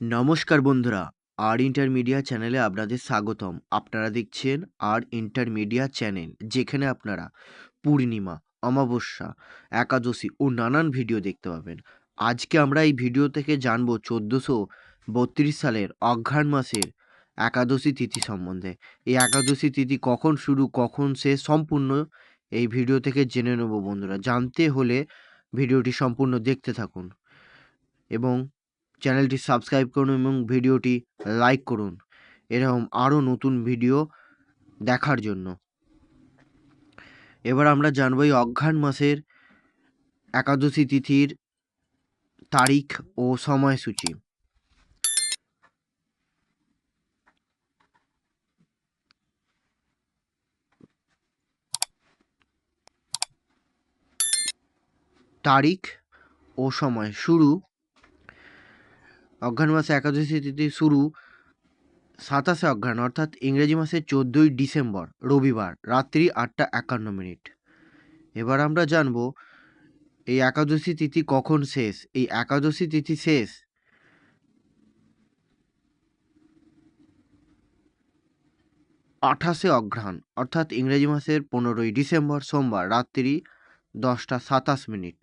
নমস্কার বন্ধুরা, আর ইন্টারমিডিয়া চ্যানেলে আপনাদের স্বাগতম। আপনারা দেখছেন আর ইন্টারমিডিয়া চ্যানেল, যেখানে আপনারা পূর্ণিমা, অমাবস্যা, একাদশী ও নানান ভিডিও দেখতে পাবেন। আজকে আমরা এই ভিডিও থেকে জানব চোদ্দোশো বত্রিশ সালের অঘ্রাণ মাসের একাদশী তিথি সম্বন্ধে। এই একাদশী তিথি কখন শুরু, কখন শেষ, সম্পূর্ণ এই ভিডিও থেকে জেনে নেব বন্ধুরা। জানতে হলে ভিডিওটি সম্পূর্ণ দেখতে থাকুন। এবং চ্যানেলটি সাবস্ক্রাইব করুন এবং ভিডিওটি লাইক করুন। এরকম আরও নতুন ভিডিও দেখার জন্য। এবার আমরা জানব এই অঘ্রাণ মাসের একাদশী তিথির তারিখ ও সময়সূচি। তারিখ ও সময় শুরু অঘ্রাণ মাসে একাদশী তিথি শুরু সাতাশে অঘ্রাণ, অর্থাৎ ইংরেজি মাসের চোদ্দোই ডিসেম্বর, রবিবার, রাত্রি আটটা একান্ন মিনিট। এবার আমরা জানব, এই একাদশী তিথি কখন শেষ? এই একাদশী তিথি শেষ আঠাশে অঘ্রাণ, অর্থাৎ ইংরেজি মাসের পনেরোই ডিসেম্বর, সোমবার, রাত্রি দশটা সাতাশ মিনিট।